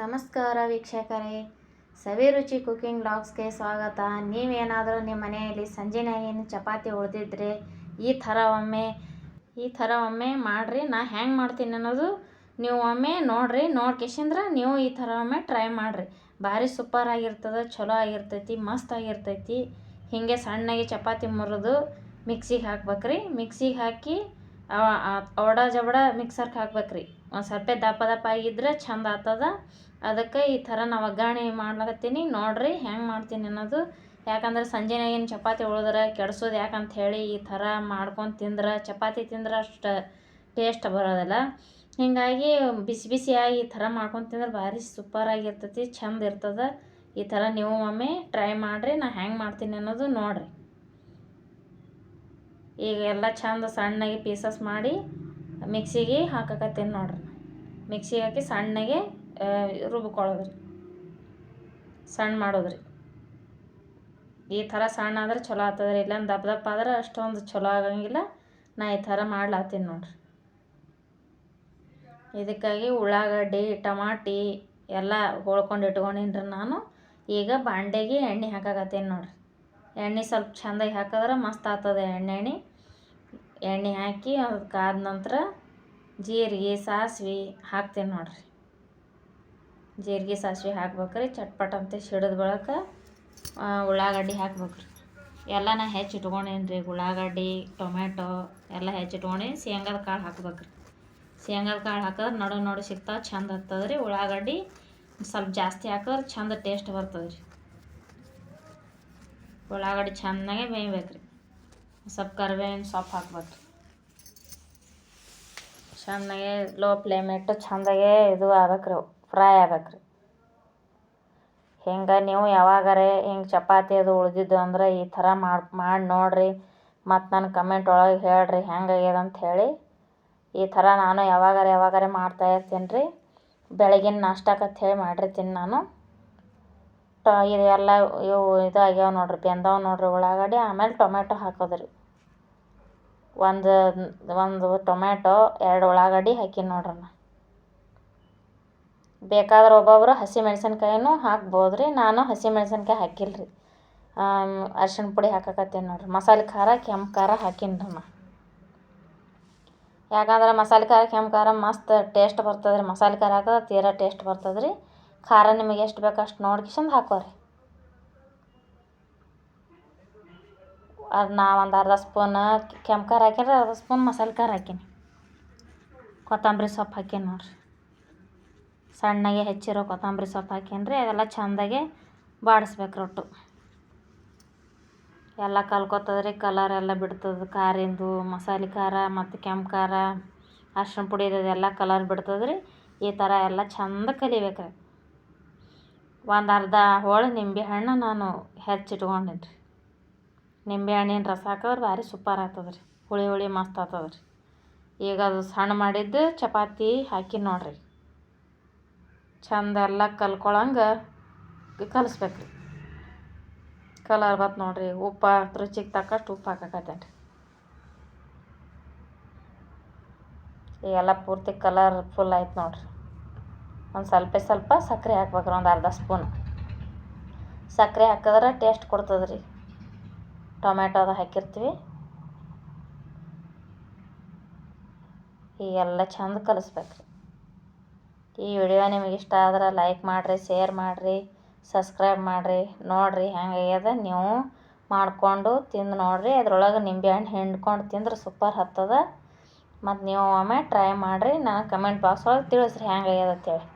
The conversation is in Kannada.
ನಮಸ್ಕಾರ ವೀಕ್ಷಕರೇ. ಸವಿರುಚಿ ಕುಕಿಂಗ್ ಬ್ಲಾಗ್ಸ್ಗೆ ಸ್ವಾಗತ. ನೀವೇನಾದರೂ ನಿಮ್ಮ ಮನೆಯಲ್ಲಿ ಸಂಜೆನಾಗೇನು ಚಪಾತಿ ಉಳಿದಿದ್ರೆ ಈ ಥರ ಒಮ್ಮೆ, ಈ ಥರ ಒಮ್ಮೆ ಮಾಡಿರಿ. ನಾ ಹ್ಯಾಂಗೆ ಮಾಡ್ತೀನಿ ಅನ್ನೋದು ನೀವು ಒಮ್ಮೆ ನೋಡಿರಿ. ನೋಡ್ಕೇಶಂದ್ರ ನೀವು ಈ ಥರ ಒಮ್ಮೆ ಟ್ರೈ ಮಾಡಿರಿ. ಭಾರಿ ಸೂಪರ್ ಆಗಿರ್ತದೆ, ಚಲೋ ಆಗಿರ್ತೈತಿ, ಮಸ್ತ್ ಆಗಿರ್ತೈತಿ. ಹೀಗೆ ಸಣ್ಣಗೆ ಚಪಾತಿ ಮುರಿದು ಮಿಕ್ಸಿಗೆ ಹಾಕ್ಬೇಕ್ರಿ. ಮಿಕ್ಸಿಗೆ ಹಾಕಿ ಅವಡ ಜಬಡ ಮಿಕ್ಸರ್ಗೆ ಹಾಕ್ಬೇಕ್ರಿ. ಒಂದು ಸ್ವಲ್ಪ ದಪ್ಪ ದಪ್ಪ ಆಗಿದ್ರೆ ಚಂದ ಆಗ್ತದ. ಅದಕ್ಕೆ ಈ ಥರ ನಾ ಒಗ್ಗರಣೆ ಮಾಡ್ಲಕತ್ತೀನಿ. ನೋಡಿರಿ ಹೆಂಗೆ ಮಾಡ್ತೀನಿ ಅನ್ನೋದು. ಯಾಕಂದ್ರೆ ಸಂಜೆನಾಗಿನ ಚಪಾತಿ ಉಳಿದ್ರೆ, ಕೆಡ್ಸೋದು ಯಾಕಂತ ಹೇಳಿ ಈ ಥರ ಮಾಡ್ಕೊಂಡು ತಿಂದ್ರೆ, ಚಪಾತಿ ತಿಂದ್ರೆ ಅಷ್ಟು ಟೇಸ್ಟ್ ಬರೋದಿಲ್ಲ. ಹೀಗಾಗಿ ಬಿಸಿ ಬಿಸಿಯಾಗಿ ಈ ಥರ ಮಾಡ್ಕೊಂಡು ತಿಂದ್ರೆ ಭಾರಿ ಸೂಪರ್ ಆಗಿರ್ತೈತಿ, ಚಂದ ಇರ್ತದೆ. ಈ ಥರ ನೀವು ಒಮ್ಮೆ ಟ್ರೈ ಮಾಡಿರಿ, ನಾ ಹೆಂಗೆ ಮಾಡ್ತೀನಿ ಅನ್ನೋದು ನೋಡಿರಿ. ಈಗ ಎಲ್ಲ ಚಂದ ಸಣ್ಣಗೆ ಪೀಸಸ್ ಮಾಡಿ ಮಿಕ್ಸಿಗೆ ಹಾಕಕತ್ತೇನೆ ನೋಡ್ರಿ ಮಿಕ್ಸಿಗೆ ಹಾಕಿ ಸಣ್ಣಗೆ ರುಬ್ಕೊಳ್ಳೋದ್ರಿ. ಸಣ್ಣ ಮಾಡೋದ್ರಿ. ಈ ಥರ ಸಣ್ಣ ಆದ್ರೆ ಚಲೋ ಆಗ್ತದ್ರಿ. ಇಲ್ಲ ದಪ್ಪ ದಪ್ಪ ಆದ್ರೆ ಅಷ್ಟೊಂದು ಚಲೋ ಆಗಂಗಿಲ್ಲ. ನಾ ಈ ಥರ ಮಾಡ್ಲಾತೀನಿ ನೋಡ್ರಿ. ಇದಕ್ಕಾಗಿ ಉಳ್ಳಾಗಡ್ಡಿ, ಟಮಾಟಿ ಎಲ್ಲ ಹೋಳ್ಕೊಂಡು ಇಟ್ಕೊಂಡಿನ್ರಿ ನಾನು. ಈಗ ಬಾಂಡೆಗೆ ಎಣ್ಣೆ ಹಾಕಾಕತ್ತೀನಿ ನೋಡ್ರಿ. ಎಣ್ಣೆ ಸ್ವಲ್ಪ ಚಂದಾಗಿ ಹಾಕಿದ್ರೆ ಮಸ್ತ್ ಆಗ್ತದೆ ಎಣ್ಣೆ ಎಣ್ಣೆ ಎಣ್ಣೆ ಹಾಕಿ ಅದು ಕಾದ ನಂತರ ಜೀರಿಗೆ, ಸಾಸ್ವೆ ಹಾಕ್ತೀನಿ ನೋಡ್ರಿ. ಜೀರಿಗೆ, ಸಾಸ್ವೆ ಹಾಕ್ಬೇಕ್ರಿ, ಚಟ್ಪಟ್ ಅಂತ ಸಿಡಿದ ಬಳಕ ಉಳ್ಳಾಗಡ್ಡಿ ಹಾಕ್ಬೇಕ್ರಿ. ಎಲ್ಲ ನಾ ಹೆಚ್ಚಿ ರೀ ಉಳ್ಳಾಗಡ್ಡಿ ಟೊಮೆಟೊ ಎಲ್ಲ ಹೆಚ್ಚಿಟ್ಕೊಂಡು ಶೇಂಗದ ಕಾಳು ಹಾಕ್ಬೇಕ್ರಿ. ಶೇಂಗದ ಕಾಳು ಹಾಕಿದ್ರೆ ನಡು ನಡು ಸಿಗ್ತಾವೆ ಚಂದ ರೀ ಉಳ್ಳಾಗಡ್ಡಿ ಸ್ವಲ್ಪ ಜಾಸ್ತಿ ಹಾಕಿದ್ರೆ ಚಂದ ಟೇಸ್ಟ್ ಬರ್ತದೆ ರೀ ಉಳ್ಳಾಗಡ್ಡಿ ಚೆಂದಾಗೆ ಬೇಯ್ಬೇಕು ರೀ ಸ್ವಲ್ಪ ಕರಿಬೇವಿನ ಸೊಪ್ಪು ಹಾಕ್ಬೇಕು ಚೆನ್ನಾಗೆ ಲೋ ಫ್ಲೇಮ್ ಇಟ್ಟು ಚೆಂದಾಗೆ ಇದು ಆಗ್ಬೇಕ್ರಿ ಫ್ರೈ ಆಗ್ಬೇಕ್ರಿ ಹಿಂಗೆ ನೀವು ಯಾವಾಗಾರೆ ಹಿಂಗೆ ಚಪಾತಿ ಅದು ಉಳಿದಿದ್ದು ಅಂದ್ರೆ ಈ ಥರ ಮಾಡಿ ಮಾಡಿ ನೋಡಿರಿ ಮತ್ತು ನನ್ನ ಕಮೆಂಟ್ ಒಳಗೆ ಹೇಳ್ರಿ ಹೆಂಗಾಗ್ಯದ ಅಂತ ಹೇಳಿ. ಈ ಥರ ನಾನು ಯಾವಾಗಾರೆ ಯಾವಾಗಾರೆ ಮಾಡ್ತಾ ಇರ್ತೀನಿ ರೀ ಬೆಳಗಿನ ನಾಷ್ಟಕ್ಕೆ ಹೇಳಿ ಮಾಡಿರ್ತೀನಿ ನಾನು. ಟ ಇದು ಎಲ್ಲ ಇವು ಇದು ಆಗ್ಯಾವ ನೋಡಿರಿ, ಬೆಂದವ ನೋಡಿರಿ ಉಳ್ಳಾಗಡ್ಡಿ, ಆಮೇಲೆ ಟೊಮೆಟೊ ರೀ ಒಂದು ಒಂದು ಟೊಮ್ಯಾಟೊ, ಎರಡು ಉಳ್ಳಾಗಡ್ಡಿ ಹಾಕಿನಿ ನೋಡ್ರಿ ನಾ. ಬೇಕಾದ್ರೆ ಒಬ್ಬೊಬ್ರು ಹಸಿಮೆಣ್ಸಿನ್ಕಾಯಿನೂ ಹಾಕ್ಬೋದು ರೀ ನಾನು ಹಸಿಮೆಣ್ಸಿನ್ಕಾಯಿ ಹಾಕಿಲ್ಲ ರೀ ಅರ್ಶಿಣ ಪುಡಿ ಹಾಕಕತ್ತೀನಿ ನೋಡಿರಿ, ಮಸಾಲೆ ಖಾರ, ಕೆಂಪು ಖಾರ ಹಾಕೀನಿ ಯಾಕಂದ್ರೆ ಮಸಾಲೆ ಖಾರ, ಕೆಂಪು ಖಾರ ಮಸ್ತ್ ಟೇಸ್ಟ್ ಬರ್ತದೆ ರೀ ಮಸಾಲೆ ಖಾರ ಹಾಕಿದ್ರೆ ತೀರಾ ಟೇಸ್ಟ್ ಬರ್ತದೆ ರೀ ಖಾರ ನಿಮಗೆ ಎಷ್ಟು ಬೇಕು ಅಷ್ಟು ನೋಡ್ಕಿಶಂದು ಹಾಕೋರಿ. ಅದು ನಾ ಒಂದು ಅರ್ಧ ಸ್ಪೂನ್ ಕೆಂಪು ಖಾರ ಹಾಕ್ಯಾರ ಅರ್ಧ ಸ್ಪೂನ್ ಮಸಾಲೆ ಖಾರ ಹಾಕೀನಿ ಕೊತ್ತಂಬರಿ ಸೊಪ್ಪು ಹಾಕೀನಿ ನೋಡಿರಿ. ಸಣ್ಣಗೆ ಹೆಚ್ಚಿರೋ ಕೊತ್ತಂಬರಿ ಸೊಪ್ಪು ಹಾಕೀನಿ ಅದೆಲ್ಲ ಚೆಂದಾಗೆ ಬಾಡಿಸ್ಬೇಕು ರೊಟ್ಟು. ಎಲ್ಲ ಕಲ್ಕೊತದ್ರಿ ಕಲರ್ ಎಲ್ಲ ಬಿಡ್ತದೆ, ಖಾರಿಂದು, ಮಸಾಲೆ ಖಾರ ಮತ್ತು ಕೆಂಪು ಖಾರ, ಅರ್ಶಿಣ ಪುಡಿ ಎಲ್ಲ ಕಲರ್ ಬಿಡ್ತದ್ರಿ. ಈ ಥರ ಎಲ್ಲ ಚೆಂದ ಕಲಿಬೇಕು ಒಂದು ಅರ್ಧ ಹೋಳು ನಿಂಬೆ ಹಣ್ಣು ನಾನು ಹೆಚ್ಚಿಟ್ಕೊಂಡೀನಿ ರೀ ನಿಂಬೆ ಹಣ್ಣಿನ ರಸ ಹಾಕಿದ್ರೆ ಭಾರಿ ಸೂಪರ್ ಆಗ್ತದೆ ರೀ ಹುಳಿ ಹುಳಿ ಮಸ್ತ್ ಆಗ್ತದೆ ರೀ ಈಗ ಅದು ಸಣ್ಣ ಮಾಡಿದ್ದು ಚಪಾತಿ ಹಾಕಿ ನೋಡಿರಿ. ಚಂದ ಎಲ್ಲ ಕಲ್ಕೊಳಂಗೆ ಕಲಿಸ್ಬೇಕು ರೀ ಕಲರ್ ಬತ್ತು ನೋಡಿರಿ, ಉಪ್ಪು ರುಚಿಗೆ ತಕ್ಕಷ್ಟು ಉಪ್ಪು ಹಾಕಕತ್ತೇನೆ ರೀ ಈಗೆಲ್ಲ ಪೂರ್ತಿ ಕಲರ್ ಫುಲ್ ಆಯ್ತು ನೋಡಿರಿ. ಒಂದು ಸ್ವಲ್ಪ ಸ್ವಲ್ಪ ಸಕ್ಕರೆ ಹಾಕ್ಬೇಕ್ರಿ, ಒಂದು ಅರ್ಧ ಸ್ಪೂನ್. ಸಕ್ಕರೆ ಹಾಕಿದ್ರೆ ಟೇಸ್ಟ್ ಕೊಡ್ತದೆ ರೀ ಟೊಮೆಟೊದ ಹಾಕಿರ್ತೀವಿ. ಈಗೆಲ್ಲ ಚಂದ ಕಲಿಸ್ಬೇಕು ರೀ ಈ ವಿಡಿಯೋ ನಿಮಗೆ ಇಷ್ಟ ಆದ್ರೆ ಲೈಕ್ ಮಾಡಿರಿ ಶೇರ್ ಮಾಡಿರಿ ಸಬ್ಸ್ಕ್ರೈಬ್ ಮಾಡಿರಿ. ನೋಡಿರಿ ಹೆಂಗಾಗ್ಯದ ನೀವು ಮಾಡಿಕೊಂಡು ತಿಂದು ನೋಡಿರಿ. ಅದ್ರೊಳಗೆ ನಿಂಬೆಹಣ್ಣು ಹಿಂಡ್ಕೊಂಡು ತಿಂದ್ರೆ ಸೂಪರ್ ಹತ್ತದ. ಮತ್ತು ನೀವು ಒಮ್ಮೆ ಟ್ರೈ ಮಾಡಿರಿ ನನಗೆ ಕಮೆಂಟ್ ಬಾಕ್ಸ್ ಒಳಗೆ ತಿಳಿಸ್ರಿ ಹೆಂಗಾಗ್ಯದ ಅಂತೇಳಿ.